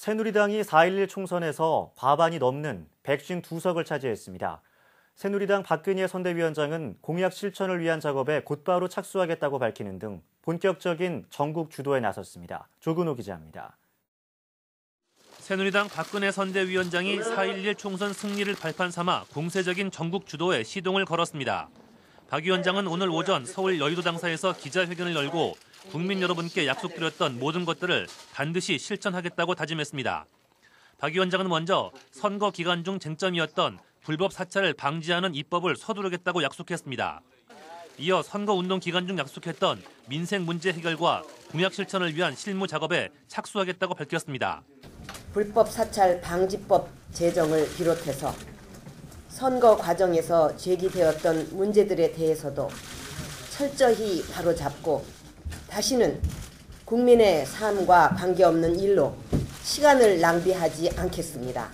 새누리당이 4.11 총선에서 과반이 넘는 152석을 차지했습니다. 새누리당 박근혜 선대위원장은 공약 실천을 위한 작업에 곧바로 착수하겠다고 밝히는 등 본격적인 전국 주도에 나섰습니다. 조근호 기자입니다. 새누리당 박근혜 선대위원장이 4.11 총선 승리를 발판 삼아 공세적인 전국 주도에 시동을 걸었습니다. 박 위원장은 오늘 오전 서울 여의도 당사에서 기자회견을 열고 국민 여러분께 약속드렸던 모든 것들을 반드시 실천하겠다고 다짐했습니다. 박 위원장은 먼저 선거 기간 중 쟁점이었던 불법 사찰을 방지하는 입법을 서두르겠다고 약속했습니다. 이어 선거 운동 기간 중 약속했던 민생 문제 해결과 공약 실천을 위한 실무 작업에 착수하겠다고 밝혔습니다. 불법 사찰 방지법 제정을 비롯해서 선거 과정에서 제기되었던 문제들에 대해서도 철저히 바로잡고 다시는 국민의 삶과 관계없는 일로 시간을 낭비하지 않겠습니다.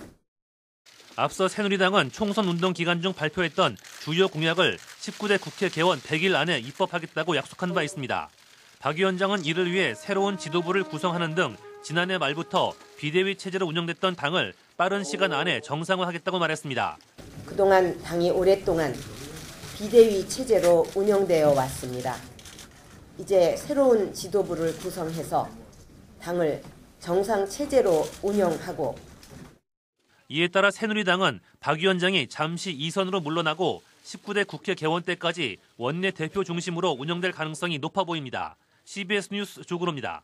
앞서 새누리당은 총선 운동 기간 중 발표했던 주요 공약을 19대 국회 개원 100일 안에 입법하겠다고 약속한 바 있습니다. 박 위원장은 이를 위해 새로운 지도부를 구성하는 등 지난해 말부터 비대위 체제로 운영됐던 당을 빠른 시간 안에 정상화하겠다고 말했습니다. 그동안 당이 오랫동안 비대위 체제로 운영되어 왔습니다. 이제 새로운 지도부를 구성해서 당을 정상 체제로 운영하고 이에 따라 새누리당은 박 위원장이 잠시 이선으로 물러나고 19대 국회 개원 때까지 원내 대표 중심으로 운영될 가능성이 높아 보입니다. CBS 뉴스 조근호입니다.